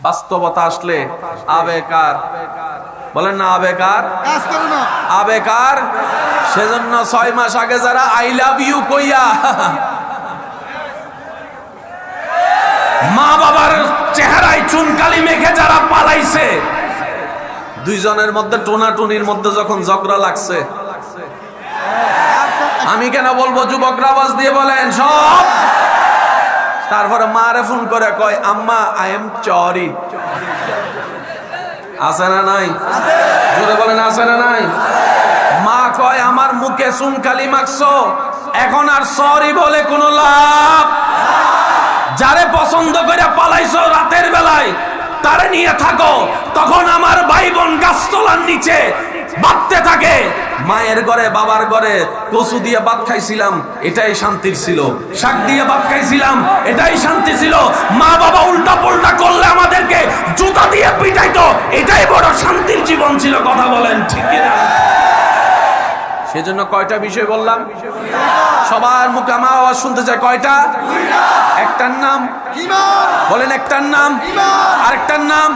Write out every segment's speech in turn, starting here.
বাস্তবতা আসলে আবেকার। বলেন না আবেকার? আবেকার? সেজন্য ছয় মাস আগে যারা আই লাভ ইউ কইয়া মা বাবার চেহারায় চুনকালি মেখে যারা পালাইছে দুইজনের মধ্যে টোনাটুনির মধ্যে যখন ঝগড়া লাগছে আমি কেন বলব যুবকরা আওয়াজ দিয়ে বলেন সব তারপরে মারে ফোন করে কয়, আম্মা আই এম চরি। আছে না নাই? জোরে বলেন, আছে না নাই? মা কয়, আমার মুখে চুনকালি মাখছো, এখন আর সরি বলে কোনো লাভ? যারে পছন্দ করে পালাইছো রাতের বেলায়, তারে নিয়ে থাকো। তখন আমার ভাই বোন গাছতলার নিচে বাঁধতে থাকে, মায়ের ঘরে, বাবার ঘরে কচু দিয়ে ভাত খাইছিলাম, এটাই শান্তির ছিল। শাক দিয়ে ভাত খাইছিলাম, এটাই শান্তি ছিল। মা বাবা উল্টা পুল্টা করলে আমাদেরকে জুতা দিয়ে পিটাইতো, এটাই বড় শান্তির জীবন ছিল, কথা বলেন ঠিক না সেজন্য কয়টা বিষয় বললাম? সবার মুখে আমার আওয়াজ শুনতে চাই কয়টা? একটার নাম। বলেন একটার নাম। আরেকটার নাম।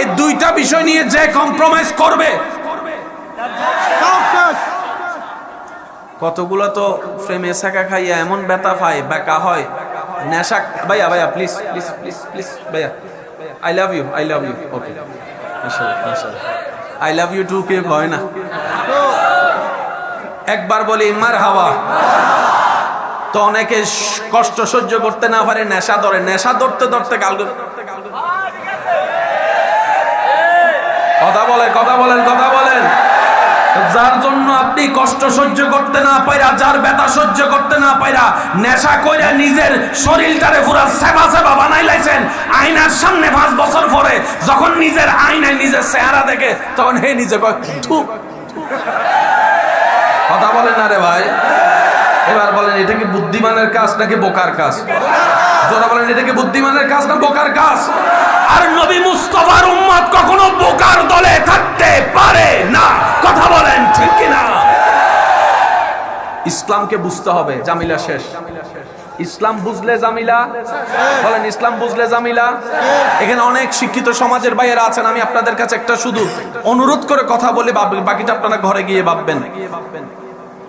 এই দুইটা বিষয় নিয়ে যে কম্প্রোমাইজ করবে কতগুলো তো ফ্রেমে শাখা খাইয়া এমন ব্যথা পায় বেকা হয়। নেশা, ভাইয়া ভাইয়া প্লিজ প্লিজ প্লিজ প্লিজ ভাইয়া। I love you I love you okay I love you too কে হয় না। একবার বলি মার হাওয়া তো অনেকে কষ্ট সহ্য করতে না পারে, নেশা ধরে। নেশা ধরতে ধরতে গাল কথা বলেন কথা বলেন কথা বলেন। যার জন্য আপনি কষ্ট সহ্য করতে না পাইরা, যার ব্যথা সহ্য করতে না পাইরা, নেশা কইরা নিজের শরীরটারে পুরা সেবা সেবা বানাই লাইছেন, আয়নার সামনে পাঁচ বছর পরে যখন নিজের আয়নায় নিজের চেহারা দেখে, তখন হে নিজে কয় কথা বলেন না রে ভাই। এবার বলেন এটা কি বুদ্ধিমানের কাজ নাকি বোকার কাজ? যারা বলেন এটা কি বুদ্ধিমানের কাজ না বোকার কাজ? আর নবী মুস্তফার উম্মত কখনো বোকার দলে থাকতে পারে না। কথা বলেন ঠিক কি না ইসলামকে বুঝতে হবে জামিলা শেষ। ইসলাম বুঝলে জামিলা? বলেন ইসলাম বুঝলে জামিলা? এখানে অনেক শিক্ষিত সমাজের বাইরে আছেন আমি আপনাদের কাছে একটা শুধু অনুরোধ করে কথা বলে বাকিটা আপনারা ঘরে গিয়ে ভাববেন।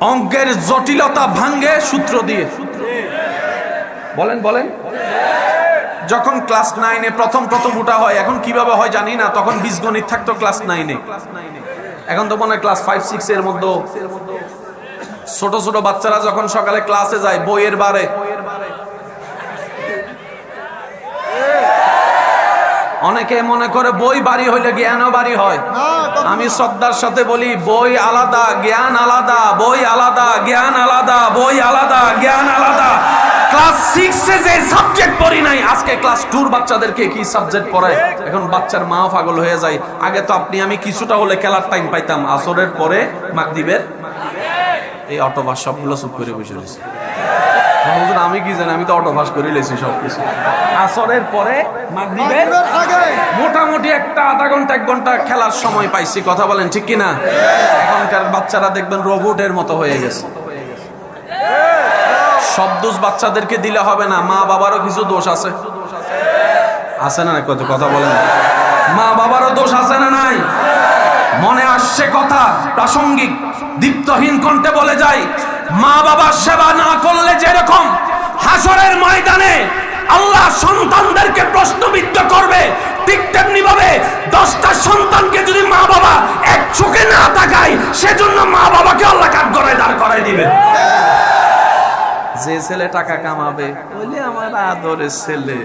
অঙ্কের জটিলতা ভাঙ্গে সূত্র দিয়ে। বলেন বলেন। যখন ক্লাস নাইনে প্রথম প্রথম উঠা হয়, এখন কীভাবে হয় জানি না, তখন বীজগণিত থাকতো ক্লাস নাইনে। এখন তো মনে হয় ক্লাস ফাইভ সিক্স এর মধ্যে ছোট ছোট বাচ্চারা যখন সকালে ক্লাসে যায়, বইয়ের বারে। অনেকে মনে করে বই বাড়ি হইলে জ্ঞানও বাড়ি হয়। আমি শ্রদ্ধার সাথে বলি বই আলাদা জ্ঞান আলাদা বই আলাদা জ্ঞান আলাদা বই আলাদা জ্ঞান আলাদা। ক্লাস সিক্সে যে সাবজেক্ট পড়ি নাই আজকে ক্লাস টুর বাচ্চাদেরকে কি সাবজেক্ট পড়ায়? এখন বাচ্চার মা পাগল হয়ে যায়। আগে তো আপনি আমি কিছুটা হলে খেলার টাইম পাইতাম। আসরের পরে মাগদিবের এই অটোবাস সবগুলো চুপ করে বসে রয়েছে। আমি কি জানি আমি তো অটোবাস করে লেছি সবকিছু। আসরের পরে মোটামুটি একটা আধা ঘণ্টা এক ঘণ্টা খেলার সময় পাইছি। কথা বলেন ঠিক কিনা? এখনকার বাচ্চারা দেখবেন রোবটের মতো হয়ে গেছে। সব দোষ বাচ্চাদেরকে দিলে হবে না। মা বাবারও কিছু দোষ আছে। আছে না কত কথা বলেন। মা বাবারও দোষ আছে না নাই? মনে আসছে কথা প্রাসঙ্গিক দীপ্তহীন কণ্ঠে বলে যাই মা বাবার সেবা না করলে যেরকম হাসরের ময়দানে আল্লাহ সন্তানদেরকে প্রশ্নবিদ্ধ করবে, ঠিক তেমনি ভাবে দশটা সন্তানকে যদি মা বাবা এক চোখে না তাকায়, সেজন্য মা বাবাকে আল্লাহ কাঠ গড়ায় দাঁড় করাই দিবে। যে ছেলে টাকা কামাবে, বলে আমার আদরের ছেলে।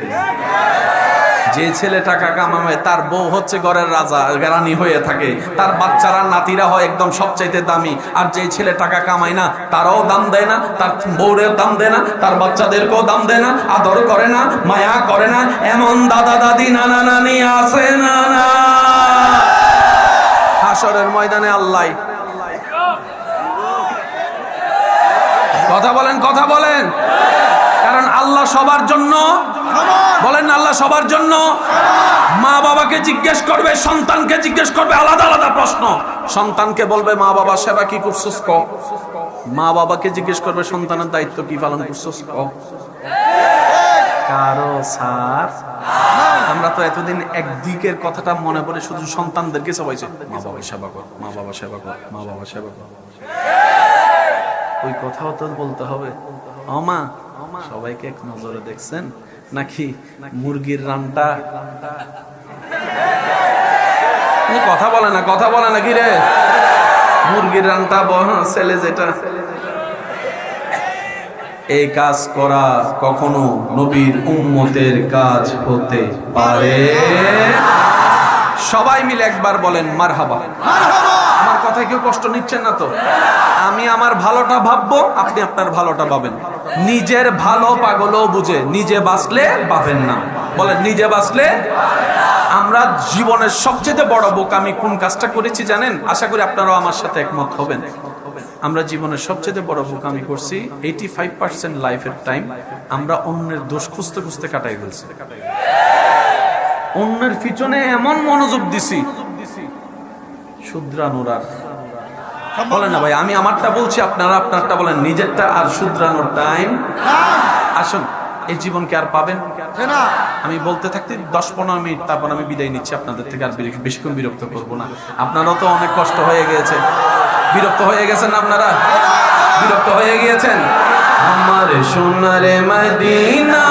যে ছেলে টাকা কামাবে, তার বউ হচ্ছে ঘরের রাজা রানী হয়ে থাকে। তার বাচ্চারা, নাতিরা হয় একদম সবচাইতে দামি। আর যে ছেলে টাকা কামায় না, তারাও দাম দেয় না, তার বউরের দাম দেয় না, তার বাচ্চাদেরকেও দাম দেয় না, আদর করে না, মায়া করে না। এমন দাদা দাদি, নানা নানি আছে না হাসরের ময়দানে আল্লাহ। কথা বলেন কথা বলেন। আল্লাহ সবার জন্য? বলেন আল্লাহ সবার জন্য? মা বাবাকে জিজ্ঞেস করবে সন্তানকে জিজ্ঞেস করবে আলাদা আলাদা প্রশ্ন। সন্তানকে বলবে মা বাবা সেবা কি করছিস ক? মা বাবাকে জিজ্ঞেস করবে সন্তানের দায়িত্ব কি পালন করছিস ক? কারও সার? আমরা তো এতদিন একদিকের কথাটা মনে পড়ে শুধু সন্তানদেরকে সবাইছে মা বাবা সেবা কর মা বাবা সেবা কর মা বাবা সেবা কর। ওই কথাও তো বলতে হবে। ও মা সবাইকে এক নজরে দেখছেন? নাকি মুরগির রানটা? কথা বলে না, কথা বলে না কি রে? মুরগির রানটা ছেলে যেটা। এই কাজ করা কখনো নবীর উম্মতের কাজ হতে পারে। সবাই মিলে একবার বলেন, মারহাবা। আমার কথায় কেউ কষ্ট নিচ্ছেন না তো? আমি আমার ভালোটা ভাববো, আপনি আপনার ভালোটা ভাবেন। নিজের ভালো পাগলও বুঝে, নিজে বাঁচলে পাবেন না। বলেন, নিজে বাঁচলে আমরা জীবনের সবচেয়ে বড় বোকামি কোন কাজটা করেছি জানেন? আশা করি আপনারাও আমার সাথে একমত হবেন। আমরা জীবনের সবচেয়ে বড় বোকামি করছি এইটি ফাইভ পার্সেন্ট লাইফের টাইম আমরা অন্যের দোষ খুঁজতে খুঁজতে কাটাই ফেলছি। অন্যের পিছনে এমন মনোযোগ দিছি। শুদ্রানোর বলেন না ভাই আমি আমারটা বলছি আপনারা আপনারটা বলেন নিজেরটা আর শুদ্রানোর টাইম আসুন এই জীবনকে আর পাবেন? আমি বলতে থাকতে দশ পনেরো মিনিট তারপর আমি বিদায় নিচ্ছি আপনাদের থেকে আর বেশি- বেশিক্ষণ বিরক্ত করব না। আপনারও তো অনেক কষ্ট হয়ে গিয়েছে বিরক্ত হয়ে গেছেন না আপনারা? বিরক্ত হয়ে গিয়েছেন? আমার সোনারে মদিনা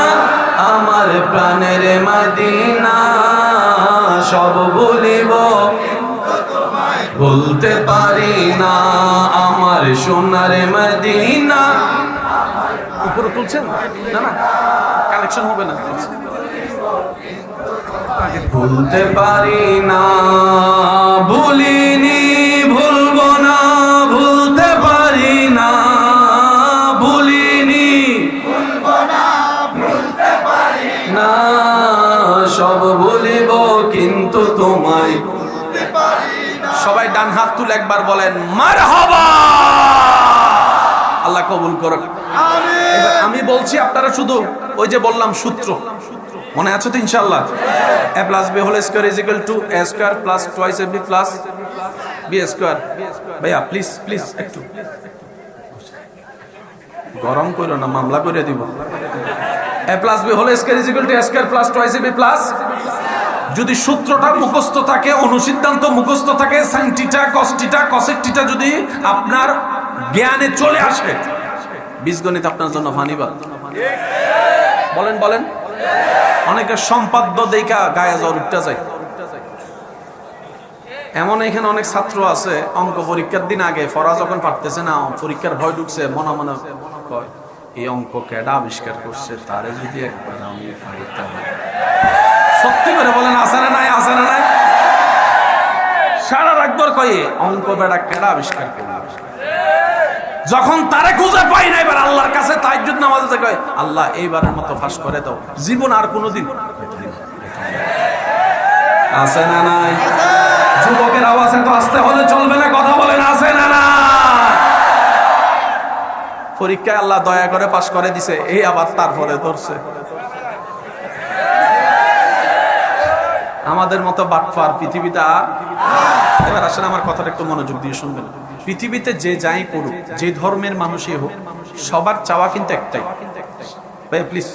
আমার প্রাণের মদিনা সব বলিব বলতে পারি না, আমার সোনারে মদিনা। উপরে তুলছেন? না না কানেকশন হবে না। ভুলতে পারি না, ভুলিনি ডান হাত তুলে একবার বলেন মার আল্লাহ কবুল এবার আমি বলছি আপনারা শুধু ওই যে বললাম সূত্র। মনে আছে তো ইনশাল্লাহ A plus B whole square is equal to A square plus twice A B plus B square. ভাইয়া প্লিজ প্লিজ একটু। গরম করো না মামলা করে দিব। A plus B whole square is equal to A square plus twice A B plus যদি সূত্রটা মুখস্থ থাকে, অনুসিদ্ধান্ত মুখস্থ থাকে সাইনটিটা কস্টিটা কসেকটিটা যদি আপনার জ্ঞানে চলে আসে, বীজগণিত আপনার জন্য ফানিবা বলেন বলেন। অনেকের সম্পাদ্য দেখা গায়ে জ্বর উঠতে যায়। এমন এখানে অনেক ছাত্র আছে, অঙ্ক পরীক্ষার দিন আগে ফরা যখন পারতেছে না, পরীক্ষার ভয় ঢুকছে, মনে মনে কয়, এই অঙ্ক কেডা আবিষ্কার করছে? তারে যদি একবার আমি পাইতাম সত্যি করে বলেন আছে না নাই আছে না নাই। সারা রাখবার কয়ে, অঙ্ক বেড়া কেডা আবিষ্কার যখন তারে খুঁজে পাই না, এবার আল্লাহর কাছে তাইজুদ নামাজে কয়, আল্লাহ, এইবারের মতো ফাঁস করে দাও। জীবন আর কোনোদিন আছে না নাই? যুবকের আওয়াজ এত আসতে হলে চলবে না, কথা বলেন, আছে না না পরীক্ষায় আল্লাহ দয়া করে পাশ করে দিছে, এই আবার তারপরে ধরছে। আমাদের মতো বাটফার পৃথিবীতে আর? এবার আসলে আমার কথাটা একটু মনোযোগ দিয়ে শুনবেন। পৃথিবীতে যে যাই করুক যে ধর্মের মানুষই হোক সবার চাওয়া কিন্তু একটাই। ভাই প্লিজ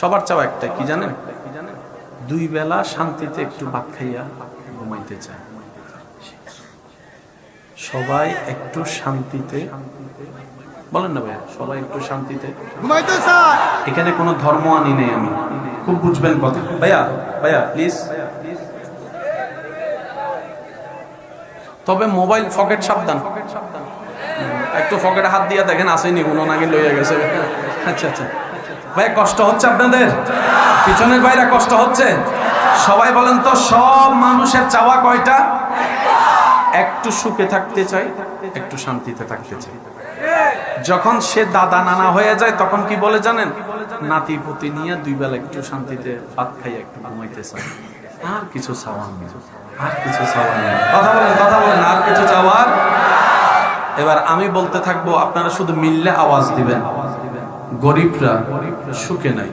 সবার চাওয়া একটাই কি জানেন? দুই বেলা শান্তিতে একটু ভাত খাইয়া ঘুমাইতে চায়। সবাই একটু শান্তিতে বলেন না ভাইয়া সবাই একটু শান্তিতে এখানে কোনো ধর্ম আনি নেই আমি। খুব বুঝবেন কথা। ভাইয়া ভাইয়া প্লিজ তবে মোবাইল ফকেট সাবধান। একটু ফকেটে হাত দিয়ে দেখেন, আসেনি, কোনো নাকি লইয়া গেছে। আচ্ছা আচ্ছা। ভাই কষ্ট হচ্ছে আপনাদের? পিছনের ভাইরা কষ্ট হচ্ছে? সবাই বলেন তো, সব মানুষের চাওয়া কয়টা? একটু সুখে থাকতে চাই একটু শান্তিতে থাকতে চাই যখন সে দাদা নানা হয়ে যায়, তখন কি বলে জানেন? নাতি পুতি নিয়ে দুই বেলা একটু শান্তিতে ভাত খাই একটু ঘুমাইতে চায়। আর কিছু চাওয়ার নেই, আর কিছু চাওয়ার নেই। কথা বলেন কথা বলেন, আর কিছু চাওয়ার? এবার আমি বলতে থাকব, আপনারা শুধু মিললে আওয়াজ দিবেন। গরিবরা সুখে নাই,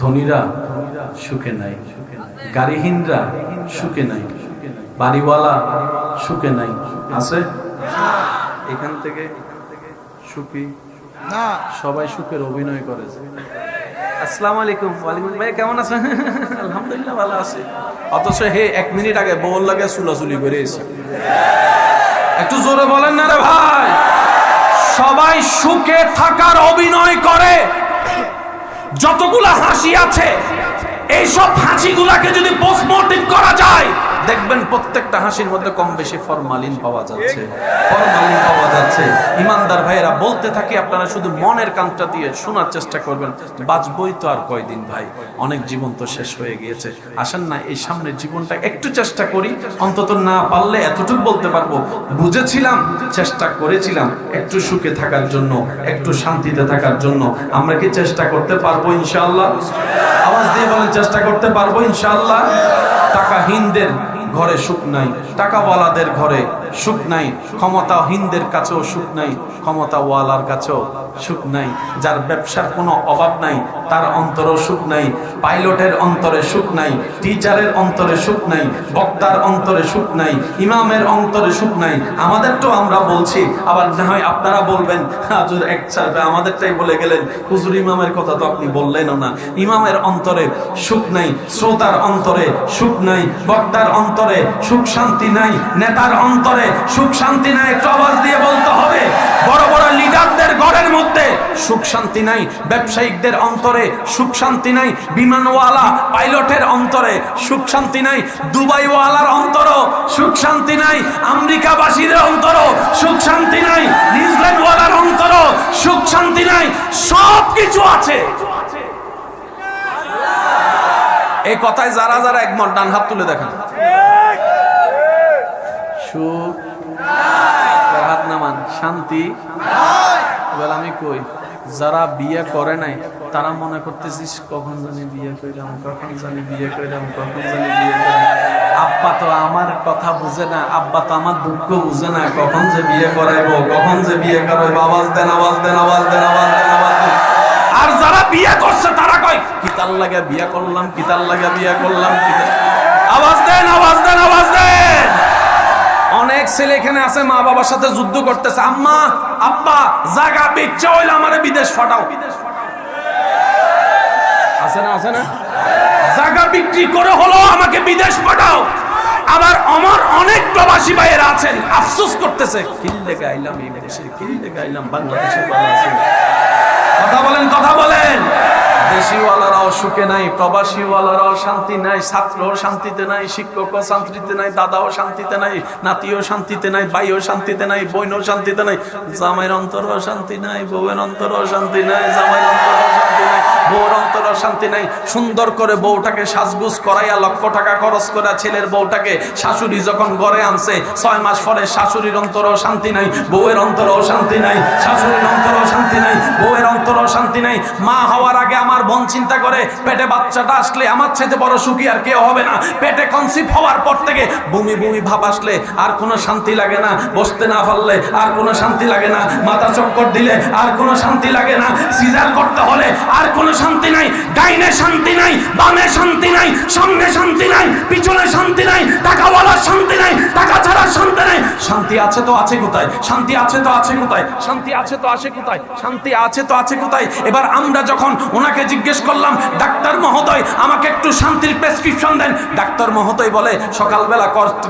ধনীরা সুখে নাই, গাড়িহীনরা সুখে নাই, বাড়িওয়ালা সুখে নাই। আছে? এখান থেকে সুখী। না। সবাই সুখের অভিনয় করেছে আসসালামু আলাইকুম। ওয়ালাইকুম ভাই কেমন আছেন? আলহামদুলিল্লাহ ভালো আছি। অথচ হে এক মিনিট আগে বল লাগে চুলাচুলি করে এসে। একটু জোরে বলেন না রে ভাই। সবাই সুখে থাকার অভিনয় করে। যতগুলা হাসি আছে এইসব হাসিগুলাকে যদি পোস্টমর্টেম করা যায় দেখবেন প্রত্যেকটা হাসির মধ্যে কম বেশি ফরমালিন পাওয়া যাচ্ছে। ফরমালিন পাওয়া যাচ্ছে। ইমানদার ভাইয়েরা, বলতে থাকি আপনারা শুধু মনের কানটা দিয়ে শোনার চেষ্টা করবেন। বাঁচবই তো আর কয়দিন ভাই? অনেক জীবন তো শেষ হয়ে গিয়েছে। আসেন না, এই সামনের জীবনটা একটু চেষ্টা করি। অন্তত না পারলে এতটুকু বলতে পারব, বুঝেছিলাম, চেষ্টা করেছিলাম একটু সুখে থাকার জন্য, একটু শান্তিতে থাকার জন্য। আমরা কি চেষ্টা করতে পারব ইনশাআল্লাহ? আওয়াজ দিয়ে বলেন, চেষ্টা করতে পারব ইনশাআল্লাহ? টাকাহীনদের ঘরে সুখ নাই, টাকাওয়ালাদের ঘরে সুখ নাই, ক্ষমতাহীনদের কাছেও সুখ নাই, ক্ষমতাওয়ালার কাছেও সুখ নাই, যার ব্যবসার কোনো অভাব নাই তার অন্তরেও সুখ নাই, পাইলটের অন্তরে সুখ নাই টিচারের অন্তরে সুখ নাই, বক্তার অন্তরে সুখ নাই, ইমামের অন্তরে সুখ নাই। আমাদেরটাও আমরা বলছি, আবার না হয় আপনারা বলবেন, হাজুর এক চারবে আমাদেরটাই বলে গেলেন, হুজুর ইমামের কথা তো আপনি বললেনও না। ইমামের অন্তরে সুখ নাই, শ্রোতার অন্তরে সুখ নাই, বক্তার অন্তরে সুখ শান্তি নাই, নেতার অন্তরে সুখ শান্তি নাই, একটু আওয়াজ দিয়ে বলতে হবে। বড় বড় লিডারদের ঘরের মধ্যে সুখ শান্তি নাই, ব্যবসায়িকদের অন্তরে সুখ শান্তি নাই, বিমানওয়ালা পাইলটের অন্তরে সুখ শান্তি নাই, দুবাইওয়ালার অন্তর সুখ শান্তি নাই, আমেরিকাবাসীদের অন্তর সুখ শান্তি নাই, নিউজিল্যান্ডওয়ালার অন্তর সুখ শান্তি নাই সব কিছু আছে। এই কথায় যারা যারা একমত, ডান হাত তুলে দেখেন। সুখ হাত নামান, শান্তি আমি কই? যারা বিয়ে করে নাই, তারা মনে করতেছিস, কখন জানি বিয়ে কইলাম কখন জানি বিয়ে কইলাম কখন জানি বিয়ে আব্বা তো আমার কথা বুঝে না, আব্বা তো আমার দুঃখ বুঝে না, কখন যে বিয়ে করাইবো, কখন যে বিয়ে করাইবো? আওয়াজ দেন আওয়াজ দেন আওয়াজ দেন আওয়াজ দেন আওয়াজ দেন। আর যারা বিয়ে করছে, তারা কয় কিতাল লাগে বিয়ে করলাম কিতাল লাগে বিয়ে করলাম আওয়াজ দেন আওয়াজ দেন আওয়াজ দেন। অনেক ছেলে এখানে আছে, মা বাবার সাথে যুদ্ধ করতেছে। আম্মা, আব্বা জায়গা বেচা হইলে আমারে বিদেশ ফাটাও আছে না আছে না? জায়গা বিক্রি করে হলো আমাকে বিদেশ পাঠাও। আবার আমার অনেক প্রবাসী ভাইয়েরা আছেন, আফসোস করতেছে কিল্লে গাইলাম এই দেশে কিল্লে গাইলাম বাংলাদেশে কথা বলেন কথা বলেন। দেশিওয়ালারাও সুখে নাই, প্রবাসীওয়ালারাও শান্তি নাই, ছাত্রও শান্তিতে নাই, শিক্ষকও শান্তিতে নাই, দাদাও শান্তিতে নাই, নাতিও শান্তিতে নাই, ভাইও শান্তিতে নাই, বোনও শান্তিতে নাই, জামাইয়ের অন্তরও শান্তি নাই, বউয়ের অন্তরও শান্তি নাই, জামাইয়ের অন্তরও শান্তি নাই। বউর অন্তরও শান্তি নাই। সুন্দর করে বউটাকে সাজগুজ করাইয়া লক্ষ টাকা খরচ করা ছেলের বউটাকে শাশুড়ি যখন ঘরে আনছে, ছয় মাস পরে শাশুড়ির অন্তরও শান্তি নাই, বউয়ের অন্তরও শান্তি নাই, শাশুড়ির অন্তরও শান্তি নাই, বউয়ের অন্তরও শান্তি নাই। মা হওয়ার আগে আমার বোন চিন্তা করে, পেটে বাচ্চাটা আসলে আমার চাইতে বড় সুখী আর কেউ হবে না। পেটে কনসিভ হওয়ার পর থেকে বমি বমি ভাব আসলে, আর কোনো শান্তি লাগে না। বসতে না পারলে আর কোনো শান্তি লাগে না। মাথা চক্কর দিলে আর কোনো শান্তি লাগে না। সিজার করতে হলে আর কোনো শান্তি নাই, ডাইনে শান্তি নাই, বামে শান্তি নাই, সামনে শান্তি নাই, পিছনে শান্তি নাই টাকা টাকাওয়ালার শান্তি নাই, টাকা ছাড়া শান্তি নাই। শান্তি আছে তো আছে কোথায়? শান্তি আছে তো আছে কোথায়? শান্তি আছে তো আছে কোথায়? শান্তি আছে তো আছে কোথায়? এবার আমরা যখন ওনাকে জিজ্ঞেস করলাম, ডাক্তার মহোদয়, আমাকে একটু শান্তির প্রেসক্রিপশন দেন। ডাক্তার মহোদয় বলে, সকালবেলা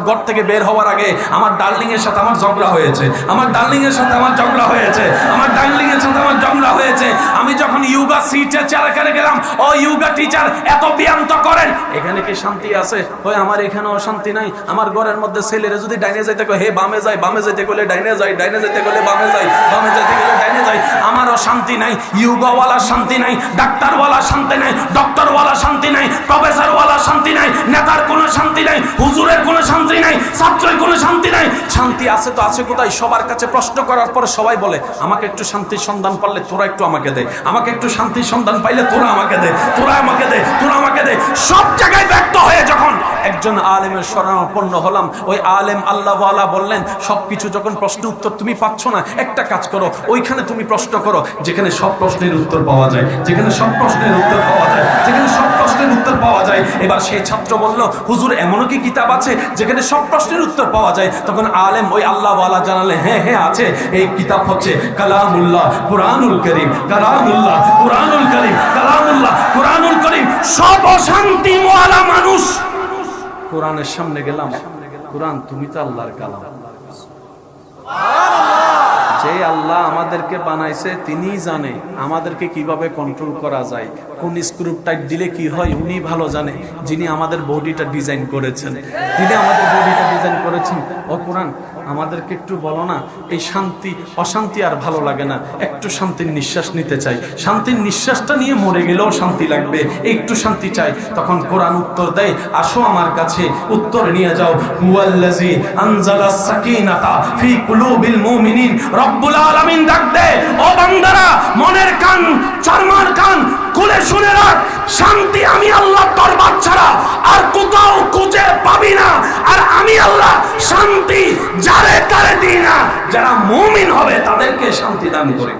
ঘর থেকে বের হওয়ার আগে আমার ডার্লিং এর সাথে আমার ঝগড়া হয়েছে। আমার ডার্লিং এর সাথে আমার ঝগড়া হয়েছে। আমার ডার্লিং এর সাথে আমার ঝগড়া হয়েছে। আমি যখন ইয়োগা সিটে চেয়ারে এখানে গেলাম। ও ইয়োগা টিচার এত ব্যায়াম তো করেন। এখানে কি শান্তি আছে? ওই আমার এখানে অশান্তি নাই? আমার ঘরের মধ্যে ছেলেরা যদি ডাইনে যাইতে কয়, হে বামে যাই, বামে যাইতে গেলে ডাইনে যাই, ডাইনে যাইতে গেলে বামে যাই, বামে যাইতে গেলে ডাইনে যাই আমারও শান্তি নাই ইয়োগাওয়ালা শান্তি নাই ডাক্তারওয়ালা শান্তি নাই ডক্টরওয়ালা শান্তি নাই প্রফেসরওয়ালা শান্তি নাই, নেতার কোনো শান্তি নাই, হুজুরের কোনো শান্তি নাই, ছাত্রের কোনো শান্তি নাই। শান্তি আছে তো আছে কোথায়? সবার কাছে প্রশ্ন করার পর সবাই বলে, আমাকে একটু শান্তির সন্ধান পারলে তোরা একটু আমাকে দে। আমাকে একটু শান্তির সন্ধান পাইলে তোরা আমাকে দে, তোরা আমাকে দে, তোরা আমাকে দে। সব জায়গায় ব্যক্ত হয়ে যখন একজন আলেমের শরণাপন্ন হলাম, ওই আলেম আল্লাহ বললেন, সবকিছু যখন প্রশ্ন উত্তর তুমি পাচ্ছ না, একটা কাজ করো, ওইখানে তুমি প্রশ্ন করো যেখানে সব প্রশ্নের উত্তর পাওয়া যায় যেখানে সব প্রশ্নের উত্তর পাওয়া যায় যেখানে সব প্রশ্নের উত্তর পাওয়া যায়। এবার সেই ছাত্র বলল হুজুর এমনও কি কিতাব আছে যেখানে সব প্রশ্নের উত্তর পাওয়া যায়? তখন আলেম ওই আল্লাহ জানালে হ্যাঁ হ্যাঁ আছে। এই কিতাব হচ্ছে কালামুল্লাহ কুরআনুল করিম কালামুল্লাহ কুরআনুল করিম কালামুল্লাহ কুরআনুল করিম। সব অশান্তি ওয়ালা মানুষ। কোরআনের সামনে গেলাম। কোরআন তুমি তো আল্লাহর কালাম। যে আল্লাহ আমাদেরকে বানাইছে তিনি জানে আমাদেরকে কীভাবে কন্ট্রোল করা যায়। কোন স্ক্রুপ টাইপ দিলে কি হয় উনি ভালো জানে, যিনি আমাদের বডিটা ডিজাইন করেছেন। তিনি আমাদের বডিটা ডিজাইন করেছেন। ও কোরআন আমাদেরকে একটু বলো না, এই শান্তি, অশান্তি আর ভালো লাগে না। একটু শান্তির নিঃশ্বাস নিতে চাই। শান্তির নিঃশ্বাসটা নিয়ে মরে গেলেও শান্তি লাগবে। একটু শান্তি চাই। তখন কোরআন উত্তর দেয়, আসো আমার কাছে, উত্তর নিয়ে যাও। আলামিন ডাক মনের কান, চরমার কান খুলে শুনে রাখ শান্তি আমি আল্লাহ দরবার ছাড়া আর কোথাও খুঁজে পাবি না। আর আমি আল্লাহ শান্তি যারে তারে দিই না যারা মুমিন হবে তাদেরকে শান্তি দান করে।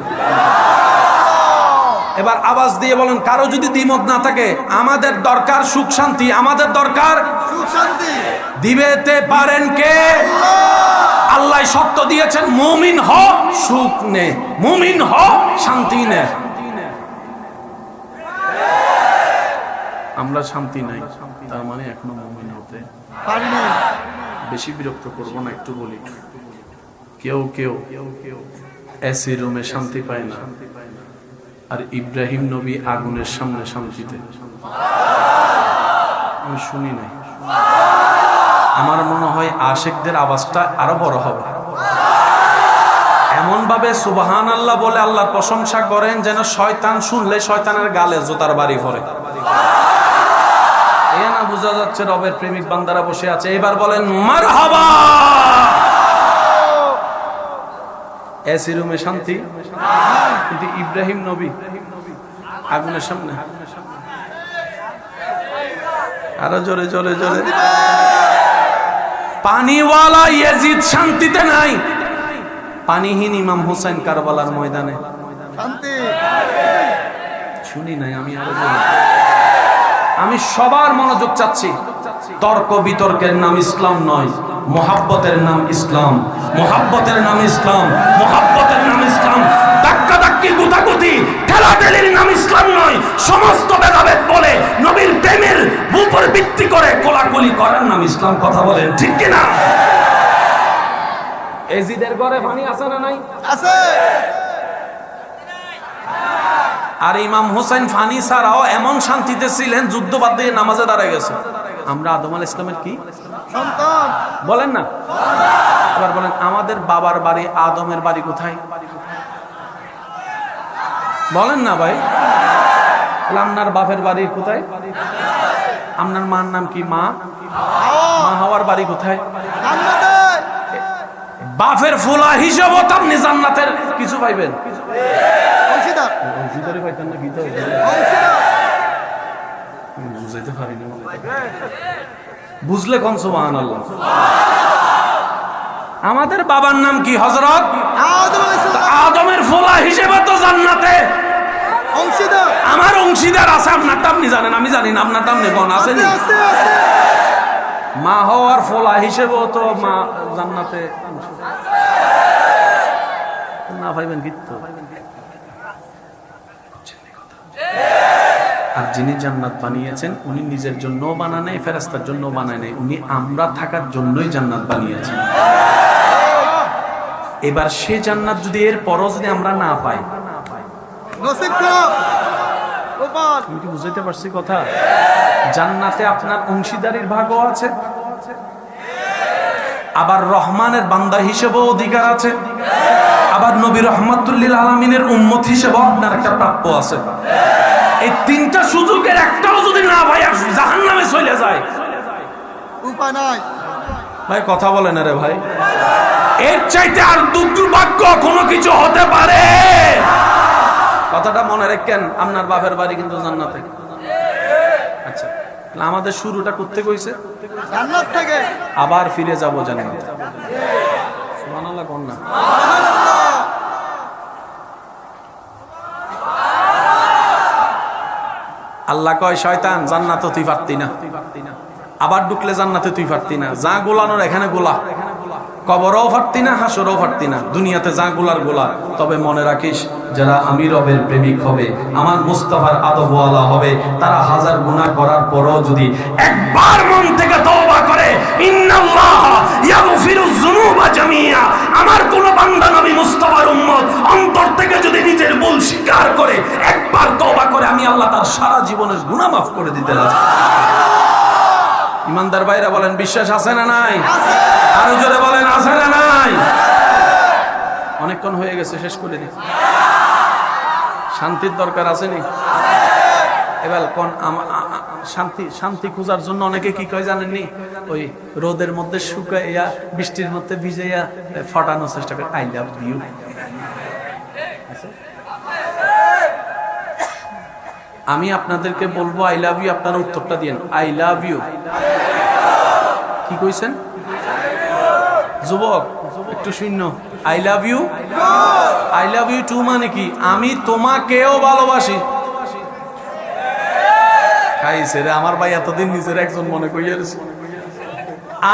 এবার আওয়াজ দিয়ে বলেন কারও যদি দ্বিমত না থাকে আমাদের দরকার সুখ শান্তি। আমাদের দরকার সুখ শান্তি। দিবেতে পারেন কে? আল্লাহ সত্য দিয়েছেন মুমিন হ সুখ নে। মুমিন হ শান্তি নে। আমরা শান্তি নাই। তার মানে এখনও মুমিন হতে পারি বেশি বিরক্ত করব না একটু বলি। কেউ কেউ এসি রুমে শান্তি পায় না। আর ইব্রাহিম নবী আগুনের সামনে শান্তিতে। আমি শুনি নাই। আমার মনে হয় আশেকদের আওয়াজটা আরও বড় হবে। এমন ভাবে সুবাহান আল্লাহ বলে আল্লাহর প্রশংসা করেন যেন শয়তান শুনলে শয়তানের গালে জোতার বাড়ি পড়ে এ না বোঝা যাচ্ছে রবের প্রেমিক বান্দারা বসে আছে। এবার বলেন মার হাবা এসি রুমে শান্তি? কিন্তু ইব্রাহিম নবী আগুনের সামনে। আরও জোরে জোরে জোরে। পানিওয়ালা ইয়াজিদ শান্তিতে নাই। পানিহীন ইমাম হোসেন কারবালার ময়দানে। শান্তি। শুনি নাই আমি আরও জোরে। আমি সবার মনোযোগ চাচ্ছি। তর্ক বিতর্কের নাম ইসলাম নয় মোহাব্বতের নাম ইসলাম। মোহাব্বতের নাম ইসলাম মোহাব্বতের নাম ইসলাম। ধাক্কা ধাক্কি গুতাগুতি ঠেলাঠেলির নাম ইসলাম নয়। সমস্ত ভেদাভেদ বলে নবীর প্রেমের উপর ভিত্তি করে কোলাকুলি করার নাম ইসলাম। কথা বলেন ঠিক কিনা এজিদের ঘরে পানি আছে না নাই? আছে। আর ইমাম হোসেন ফানি ছাড়াও এমন শান্তিতে ছিলেন যুদ্ধ বাদ দিয়ে নামাজে দাঁড়ায় গেছে। আমরা আদম আল ইসলামের কি? সন্তান। বলেন না। এবার বলেন আমাদের বাবার বাড়ি আদমের বাড়ি কোথায়? বলেন না ভাই। আপনার বাপের বাড়ি কোথায়? আপনার মার নাম কি? মা? মা হওয়ার বাড়ি কোথায়? বাপের ফুলা হিসাবও তো আপনি জান্নাতের কিছু পাইবেন। বুঝাইতে পারি না। বুঝলে কোন সুবহান আল্লাহ আমাদের বাবার নাম কি হজরত আদমের ফোলা হিসেবে তো জান্নাতে। অংশীদার। আমার অংশীদার আছে আপনারটা আপনি জানেন আমি জানি না আপনারটা আপনি কোন আছেন আছে মা হওয়ার ফোলা হিসেবেও তো মা জান্নাতে না পাইবেন কিন্তু আর যিনি জান্নাত বানিয়েছেন উনি নিজের জন্য বানান নাই ফেরাস্তার জন্য বানায় নাই। উনি আমরা থাকার জন্যই জান্নাত বানিয়েছেন। এবার সে জান্নাত যদি এর পরও যদি আমরা না পাই। গোপাল। কি বুঝাইতে পারছি কথা? জান্নাতে আপনার অংশীদারির ভাগও আছে। আবার রহমানের বান্দা হিসেবেও অধিকার আছে। আবার নবী রহমাতুল্লিল আলমিনের উম্মত হিসেবে আপনার একটা প্রাপ্য আছে। এই তিনটা সুযোগের একটাও যদি না ভাই জাহান নামে চলে যায়। উপায় নাই। ভাই কথা বলে না রে ভাই। এর চাইতে আর দুর্ভাগ্য কোনো কিছু হতে পারে। কথাটা মনে রাখেন আপনার বাপের বাড়ি কিন্তু জান্নাতে। আচ্ছা আমাদের শুরুটা করতে কইছে জান্নাত থেকে। আবার ফিরে যাব জান্নাত। সুবহানাল্লাহ কোন না। আল্লাহ কয়, শয়তান জান্নাতে তুই পারতি না। আবার ঢুকলে জান্নাতে তুই পারতি না। যা গোলানোর এখানে গোলা। কবরও ফাটতি না, হাসরও ফাটতি না। দুনিয়াতে যা গোলার, গোলা। তবে মনে রাখিস, যারা আমি রবের প্রেমিক হবে, আমার মুস্তাফার আদবওয়ালা হবে, তারা হাজার গুনাহ করার পরও যদি একবার মন আমার কোন অন্তর থেকে যদি নিজের স্বীকার করে করে আমি আল্লাহ তার সারা জীবনের গুনাহ মাফ করে দিতে ইমানদার ভাইরা বলেন, বিশ্বাস আছে না নাই? আরও জোরে বলেন, আছে না নাই? অনেকক্ষণ হয়ে গেছে, শেষ করে দিই। শান্তির দরকার আছে নি? এবার কোন শান্তি শান্তি খোঁজার জন্য অনেকে কি কয় জানেননি? ওই রোদের মধ্যে শুকাইয়া, বৃষ্টির মধ্যে ভিজাইয়া ফটানোর চেষ্টা করে। I love you. আমি আপনাদেরকে বলব, আই লাভ ইউ, আপনারা উত্তরটা দিন আই লাভ ইউ। কি কইছেন? যুবক, একটু শূন্য। I love you. I love you too মানে কি? আমি তোমাকেও ভালোবাসি। খাইছে রে, আমার ভাই এতদিন নিজের একজন মনে করিয়েছে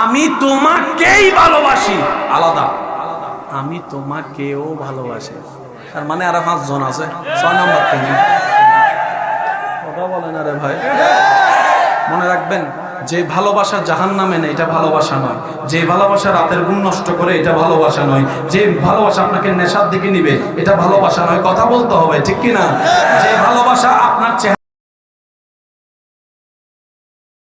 আমি তোমাকেই ভালোবাসি। আলাদা। আমি তোমাকেও ভালোবাসি। তার মানে আরও পাঁচজন আছে। ছয় নম্বর তুমি। কথা বলেন আরে ভাই। মনে রাখবেন, যে ভালোবাসা জাহান নামে নেই, এটা ভালোবাসা নয়। যে ভালোবাসা রাতের গুণ নষ্ট করে, এটা ভালোবাসা নয়। যে ভালোবাসা আপনাকে নেশার দিকে নিবে, এটা ভালোবাসা নয়। কথা বলতে হবে, ঠিক কি না যে ভালোবাসা আপনার চেহারা